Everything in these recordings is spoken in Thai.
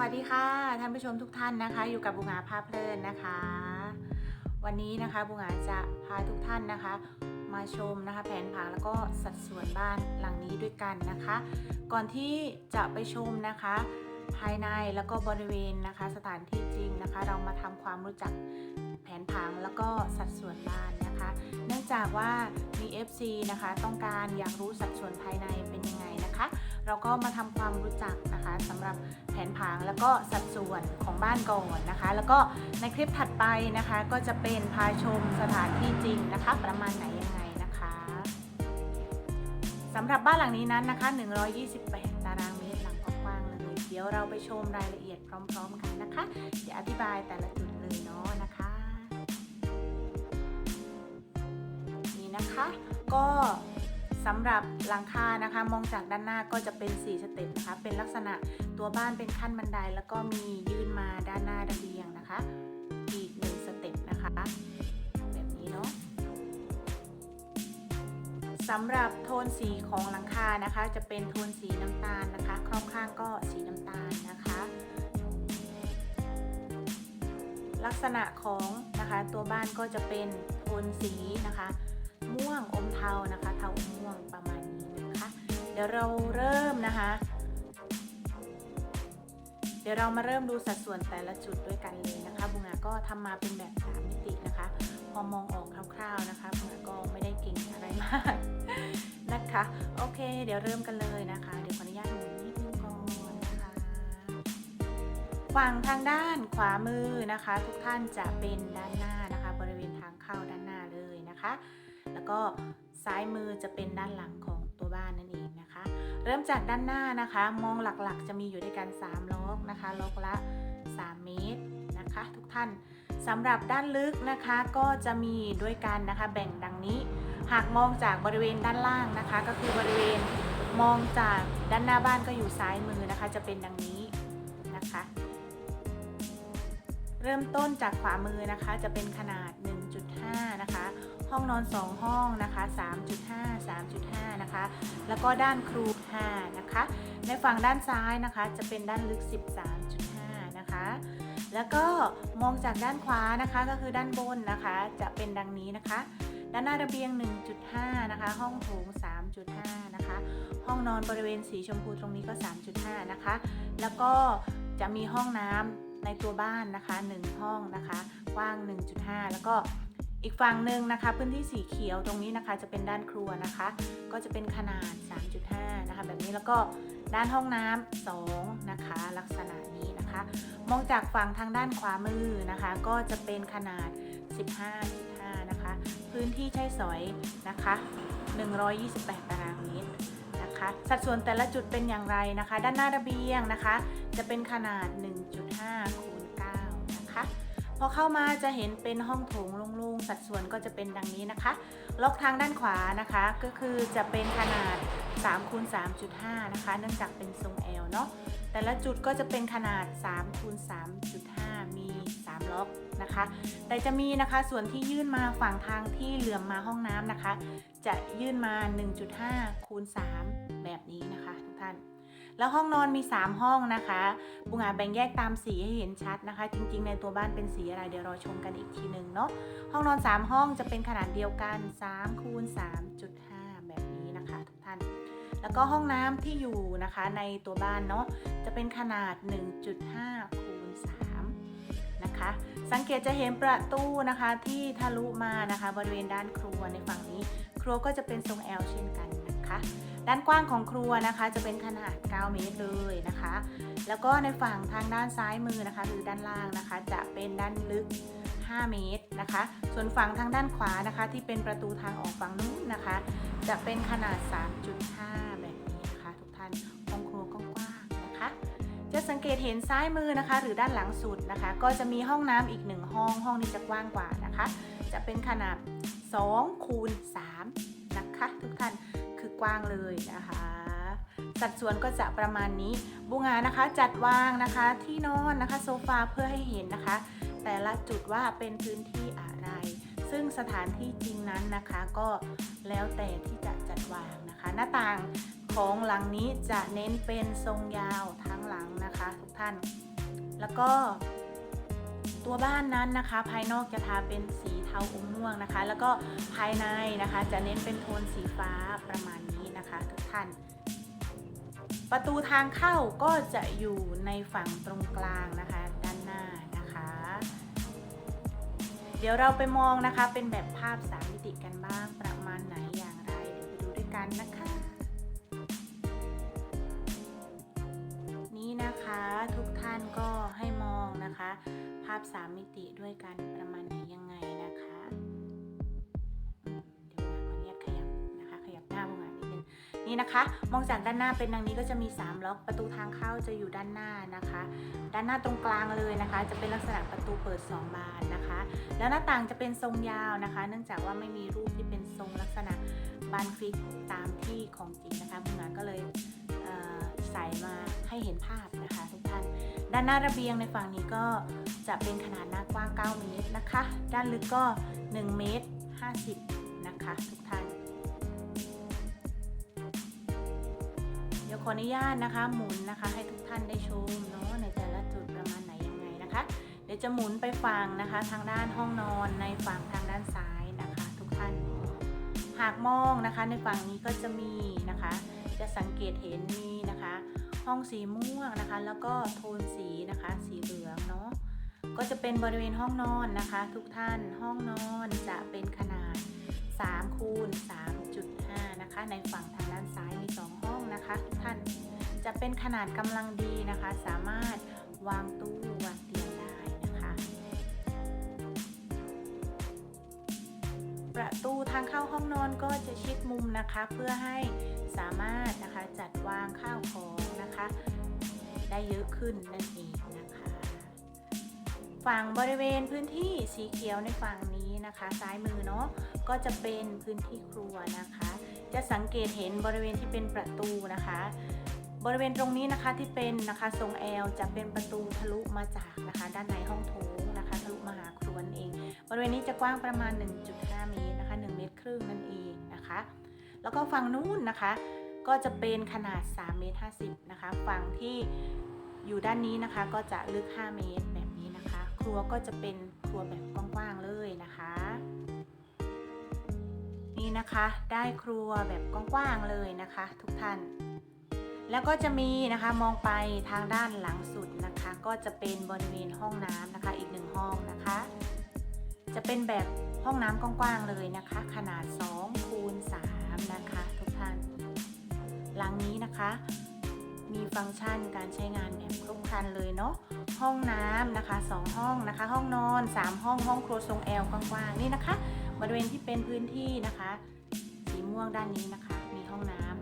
วัสดีค่ะท่านผู้ชมทุกท่านนะคะ อยู่กับบุงาภาพเพลินนะคะ วันนี้นะคะบุงาจะพาทุกท่านนะคะ มาชมนะคะ แผนผังแล้วก็สัดส่วนบ้านหลังนี้ด้วยกันนะคะ ก่อนที่จะไปชมนะคะ ภายในแล้วก็บริเวณนะคะ สถานที่จริงนะคะ เรามาทำความรู้จักแผนผังแล้วก็สัดส่วนบ้านนะคะ จากว่ามี FC นะคะ ต้องการอยากรู้สัดส่วนภายในเป็นยังไงนะคะ เราก็มาทำความรู้จักนะคะสำหรับแผนผังแล้วก็สัดส่วนของบ้านก่อนนะคะ แล้วก็ในคลิปถัดไปนะคะ ก็จะเป็นพาชมสถานที่จริงนะคะ ประมาณไหนยังไงนะคะสำหรับบ้านหลังนี้นั้นนะคะ 128 ตารางเมตรหลังกว้างๆเลยเดี๋ยวเราไปชมรายละเอียดพร้อม ๆ กันนะคะ เดี๋ยวอธิบายแต่ละจุดเลยเนาะนะคะ นะคะ ก็สำหรับหลังคานะคะ มองจากด้านหน้าก็จะเป็น 4 สเต็ปนะคะ เป็นลักษณะตัวบ้านเป็นขั้นบันได แล้วก็มียื่นมาด้านหน้าระเบียงนะคะ อีกหนึ่งสเต็ปนะคะแบบนี้เนาะสำหรับโทนสีของหลังคานะคะ จะเป็นโทนสีน้ำตาลนะคะครอบข้างก็สีน้ำตาลนะคะ ลักษณะของนะคะตัวบ้านก็จะเป็นโทนสีนะคะ ทานะคะ เทาม่วงประมาณนี้นะคะ เดี๋ยวเราเริ่มนะคะ เดี๋ยวเรามาเริ่มดูสัดส่วนแต่ละจุดด้วยกันเลยนะคะบุงาก็ทำมาเป็นแบบสามมิตินะคะ พอมองออกคร่าวๆนะคะบุงาก็ไม่ได้เก่งอะไรมากนะคะ โอเค เดี๋ยวเริ่มกันเลยนะคะ เดี๋ยวขออนุญาตหมุนนิดนึงก่อนนะคะฝั่งทางด้านขวามือนะคะ ทุกท่านจะเป็นด้านหน้านะคะ บริเวณทางเข้าด้านหน้าเลยนะคะ แล้วก็ซ้ายมือจะเป็นด้านหลังของตัวบ้านนั่นเองนะคะ เริ่มจากด้านหน้านะคะ มองหลักๆ จะมีอยู่ด้วยกัน 3ล็อกนะคะล็อกละ 3 เมตรนะคะ ทุกท่านสำหรับด้านลึกนะคะก็จะมีด้วยกันนะคะ แบ่งดังนี้ หากมองจากบริเวณด้านล่างนะคะ ก็คือบริเวณมองจากด้านหน้าบ้านก็อยู่ซ้ายมือนะคะ จะเป็นดังนี้นะคะ เริ่มต้นจากขวามือนะคะจะเป็นขนาด 1.5 นะคะ ห้องนอน 2 ห้องนะคะ 3.5 3.5 นะคะ แล้วก็ด้านครู5นะคะ ในฝั่งด้านซ้ายนะคะจะเป็นด้านลึก 13.5 นะคะ แล้วก็มองจากด้านขวานะคะก็คือด้านบนนะคะจะเป็นดังนี้นะคะด้านหน้าระเบียง 1.5 นะคะ ห้องโถง 3.5 นะคะ ห้องนอนบริเวณสีชมพูตรงนี้ก็ 3.5 นะคะ แล้วก็จะมีห้องน้ำในตัวบ้านนะคะ 1 ห้องนะคะ กว้าง 1.5 แล้วก็ อีกฝั่งหนึ่งนะคะพื้นที่สีเขียวตรงนี้นะคะจะเป็นด้านครัวนะคะ ก็จะเป็นขนาด 3.5 นะคะ แบบนี้แล้วก็ด้านห้องน้ำ2นะคะ ลักษณะนี้นะคะ มองจากฝั่งทางด้านขวามือนะคะ ก็จะเป็นขนาด 15.5 นะคะ พื้นที่ใช้สอยนะคะ 128 ตารางเมตรนะคะ สัดส่วนแต่ละจุดเป็นอย่างไรนะคะ ด้านหน้าระเบียงนะคะ จะเป็นขนาด 1.5คูณ9นะคะ พอเข้ามาจะเห็นเป็นห้องโถงโล่งๆ สัดส่วนก็จะเป็นดังนี้นะคะ ล็อกทางด้านขวานะคะ ก็คือจะเป็นขนาด3คูณ3.5 นะคะ เนื่องจากเป็นทรง L เนาะ แต่ละจุดก็จะเป็นขนาด3คูณ3.5 มี 3 ล็อกนะคะ แต่จะมีนะคะส่วนที่ยื่นมาฝั่งทางที่เหลื่อมมาห้องน้ำนะคะ จะยื่นมา 1.5คูณ3แบบนี้นะคะทุกท่าน แล้วห้องนอนมี 3 ห้องนะคะบุงอาแบ่งแยกตามสีให้เห็นชัดนะคะ จริงๆ ในตัวบ้านเป็นสีอะไรเดี๋ยวรอชมกันอีกทีหนึ่งเนาะห้องนอน 3 ห้องจะเป็นขนาดเดียวกัน3คูณ3.5 แบบนี้นะคะทุกท่าน แล้วก็ห้องน้ำที่อยู่นะคะในตัวบ้านเนาะจะเป็นขนาด 1.5คูณ3นะคะสังเกตจะเห็นประตูนะคะที่ทะลุมานะคะ บริเวณด้านครัวในฝั่งนี้ ครัวก็จะเป็นทรง L เช่นกันนะคะ ด้านกว้างของครัวนะคะ จะเป็นขนาด 9 เมตรเลยนะคะ แล้วก็ในฝั่งทางด้านซ้ายมือนะคะหรือด้านล่างนะคะ จะเป็นด้านลึก 5 เมตรนะคะ ส่วนฝั่งทางด้านขวานะคะ ที่เป็นประตูทางออกฝั่งนู้นนะคะ จะเป็นขนาด 3.5 แบบนี้นะคะ ทุกท่านห้องครัวกว้างๆนะคะ จะสังเกตเห็นซ้ายมือนะคะ หรือด้านหลังสุดนะคะ ก็จะมีห้องน้ำอีกหนึ่งห้อง ห้องนี้จะกว้างกว่านะคะ จะเป็นขนาด2คูณ3นะคะ ทุกท่าน คือกว้างเลยนะคะ สัดส่วนก็จะประมาณนี้บุงานะคะจัดวางนะคะที่นอนนะคะโซฟาเพื่อให้เห็นนะคะ แต่ละจุดว่าเป็นพื้นที่อะไร ซึ่งสถานที่จริงนั้นนะคะก็แล้วแต่ที่จะจัดวางนะคะ หน้าต่างของหลังนี้จะเน้นเป็นทรงยาวทั้งหลังนะคะ ทุกท่าน แล้วก็ ตัวบ้านนั้นนะคะ ภายนอกจะทาเป็นสีเทาอมม่วงนะคะ แล้วก็ภายในนะคะจะเน้นเป็นโทนสีฟ้าประมาณนี้นะคะทุกท่าน ประตูทางเข้าก็จะอยู่ในฝั่งตรงกลางนะคะด้านหน้านะคะ เดี๋ยวเราไปมองนะคะเป็นแบบภาพสามมิติกันบ้างประมาณไหนอย่างไรเดี๋ยวไปดูด้วยกันนะคะนี่นะคะทุกท่านก็ให้มองนะคะ ภาพสามมิติด้วยกันประมาณไหนยังไงนะคะเดี๋ยวขออนุญาตขยับนะคะ ขยับหน้าลงานิดนึงนี่นะคะ มองจากด้านหน้าเป็นดังนี้ก็จะมี 3 ล็อกประตูทางเข้าจะอยู่ด้านหน้านะคะ ด้านหน้าตรงกลางเลยนะคะ จะเป็นลักษณะประตูเปิด 2 บานนะคะ แล้วหน้าต่างจะเป็นทรงยาวนะคะ เนื่องจากว่าไม่มีรูปที่เป็นทรงลักษณะบานฟิกตามที่ของจริงนะคะคุณหมานก็เลยใส่มาให้เห็นภาพนะคะทุกท่าน ด้านหน้าระเบียงในฝั่งนี้ก็จะเป็นขนาดหน้ากว้าง 9 เมตรนะคะ ด้านลึกก็ 1 เมตร 50 นะคะทุกท่าน เดี๋ยวขออนุญาตนะคะ หมุนนะคะ ให้ทุกท่านได้ชมเนาะในแต่ละจุดประมาณไหนยังไงนะคะ เดี๋ยวจะหมุนไปฝั่งนะคะ ทางด้านห้องนอนในฝั่งทางด้านซ้ายนะคะ ทุกท่าน หากมองนะคะในฝั่งนี้ก็จะมีนะคะ จะสังเกตเห็นมีนะคะ ห้องสีม่วงนะคะ แล้วก็โทนสีนะคะ สีเหลืองเนาะก็จะเป็นบริเวณห้องนอนนะคะ ทุกท่านห้องนอนจะเป็นขนาด3คูณ3.5นะคะ ในฝั่งทางด้านซ้ายมี 2 ห้องนะคะ ทุกท่านจะเป็นขนาดกำลังดีนะคะ สามารถวางตู้วางเตี ประตูทางเข้าห้องนอนก็จะชิดมุมนะคะ เพื่อให้สามารถนะคะจัดวางข้าวของนะคะ ได้เยอะขึ้นนั่นเองนะคะ ฝั่งบริเวณพื้นที่สีเขียวในฝั่งนี้นะคะ ซ้ายมือเนาะก็จะเป็นพื้นที่ครัวนะคะ จะสังเกตเห็นบริเวณที่เป็นประตูนะคะบริเวณตรงนี้นะคะที่เป็นนะคะทรงแอลจะเป็นประตูทะลุมาจากนะคะ ด้านในห้องโถงนะคะ ทะลุมาหา บริเวณนี้จะกว้างประมาณ 1.5 เมตรนะคะ1เมตรครึ่งนั่นเองนะคะ แล้วก็ฝั่งนู้นนะคะ ก็จะเป็นขนาด3เมตร50นะคะฝั่งที่อยู่ด้านนี้นะคะ ก็จะลึก 5 เมตรแบบนี้นะคะ ครัวก็จะเป็นครัวแบบกว้างๆเลยนะคะนี่นะคะได้ครัวแบบกว้างๆเลยนะคะ ทุกท่าน แล้วก็จะมีนะคะมองไปทางด้านหลังสุดนะคะ ก็จะเป็นบริเวณห้องน้ำนะคะอีกหนึ่งห้องนะคะ จะเป็นแบบห้องน้ำกว้างๆเลยนะคะ ขนาด2คูณ3นะคะทุกท่านหลังนี้นะคะ มีฟังก์ชันการใช้งานแบบครบครันเลยเนาะห้องน้ำนะคะ 2 ห้องนะคะ ห้องนอน 3 ห้องห้องครัวทรงแอลกว้างๆนี่นะคะบริเวณที่เป็นพื้นที่นะคะ สีม่วงด้านนี้นะคะ มีห้องน้ำ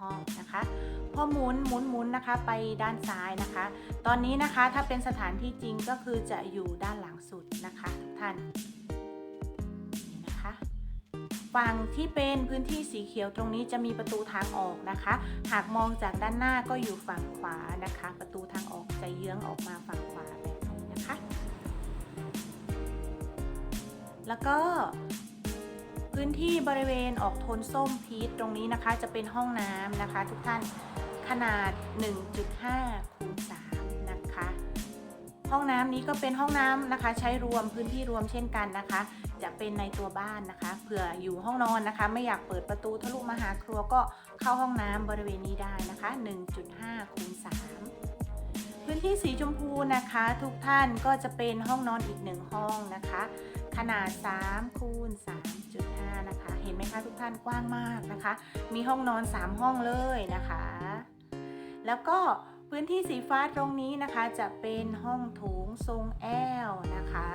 ห้องนะคะพอหมุนหมุนหมุนนะคะไปด้านซ้ายนะคะ ตอนนี้นะคะถ้าเป็นสถานที่จริงก็คือจะอยู่ด้านหลังสุดนะคะท่านนี่นะคะฝั่งที่เป็นพื้นที่สีเขียวตรงนี้จะมีประตูทางออกนะคะ หากมองจากด้านหน้าก็อยู่ฝั่งขวานะคะ ประตูทางออกจะเยื้องออกมาฝั่งขวาแบบนี้นะคะ แล้วก็ พื้นที่บริเวณออกโทนส้มพีชตรงนี้นะคะ จะเป็นห้องน้ำนะคะ ทุกท่านขนาด 1.5คูณ3นะคะ ห้องน้ำนี้ก็เป็นห้องน้ำนะคะ ใช้รวมพื้นที่รวมเช่นกันนะคะ จะเป็นในตัวบ้านนะคะเผื่ออยู่ห้องนอนนะคะ ไม่อยากเปิดประตูทะลุมาหาครัวก็เข้าห้องน้ำบริเวณนี้ได้นะคะ 1.5คูณ3 พื้นที่สีชมพูนะคะ ทุกท่านก็จะเป็นห้องนอนอีกหนึ่งห้องนะคะ ขนาด3คูณ3.5นะคะ เห็นไหมคะทุกท่านกว้างมากนะคะ มีห้องนอน 3 ห้องเลยนะคะ แล้วก็พื้นที่สีฟ้าตรงนี้นะคะจะเป็นห้องโถงทรงแอลนะคะ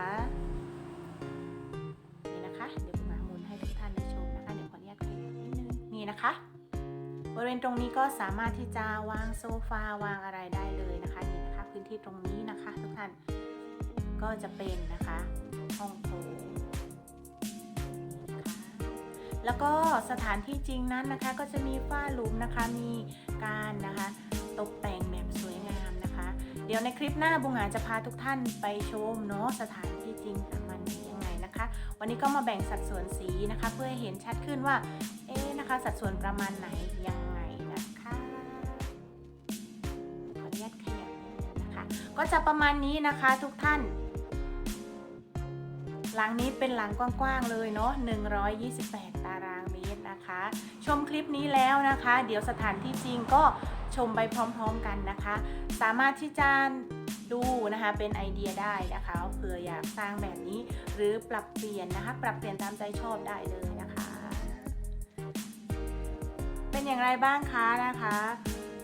นี่นะคะเดี๋ยวมาหมุนให้ทุกท่านได้ชมนะคะเดี๋ยวขออนุญาตขยับนิดนึงนี่นะคะ บริเวณตรงนี้ก็สามารถที่จะวางโซฟาวางอะไรได้ ที่ตรงนี้นะคะทุกท่านก็จะเป็นนะคะห้องโถงแล้วก็สถานที่จริงนั้นนะคะก็จะมีฝ้าหลุมนะคะมีการนะคะตกแต่งแบบสวยงามนะคะ เดี๋ยวในคลิปหน้าบุงอาจจะพาทุกท่านไปชมเนาะสถานที่จริงประมาณไหนยังไงนะคะ วันนี้ก็มาแบ่งสัดส่วนสีนะคะ เพื่อให้เห็นชัดขึ้นว่าเอ๊ะนะคะสัดส่วนประมาณไหนยัง จะประมาณนี้นะคะทุกท่าน หลังนี้เป็นหลังกว้างๆเลยเนาะ128 ตารางเมตรนะคะ ชมคลิปนี้แล้วนะคะ เดี๋ยวสถานที่จริงก็ชมไปพร้อมๆกันนะคะ สามารถที่จะดูนะคะเป็นไอเดียได้นะคะเผื่ออยากสร้างแบบนี้หรือปรับเปลี่ยนนะคะ ปรับเปลี่ยนตามใจชอบได้เลยนะคะ เป็นอย่างไรบ้างคะนะคะ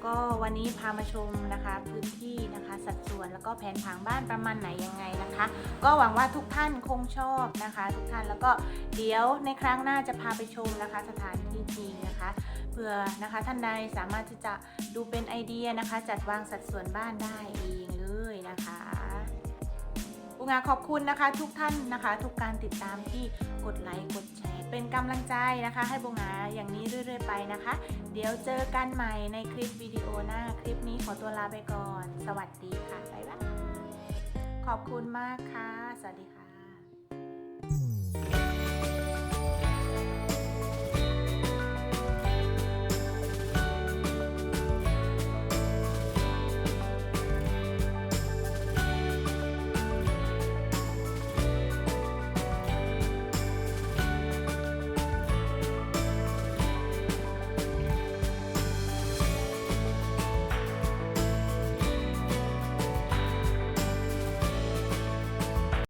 ก็วันนี้พามาชมนะคะพื้นที่นะคะสัดส่วนแล้วก็แผนผังบ้านประมาณไหนยังไงนะคะ ก็หวังว่าทุกท่านคงชอบนะคะ ทุกท่านแล้วก็เดี๋ยวในครั้งหน้าจะพาไปชมนะคะ สถานที่จริงนะคะเพื่อนะคะท่านใดสามารถที่จะดูเป็นไอเดียนะคะ จัดวางสัดส่วนบ้านได้เองเลยนะคะ บุงาขอบคุณนะคะ ทุกท่านนะคะ ทุกการติดตามที่กดไลค์กดแชร์ เป็นกำลังใจนะคะ ให้บุงาอย่างนี้เรื่อย ๆ ไปนะคะ เดี๋ยวเจอกันใหม่ในคลิปวิดีโอหน้าคลิปนี้ขอตัวลาไปก่อน สวัสดีค่ะบ๊ายบายขอบคุณมากค่ะ สวัสดีค่ะ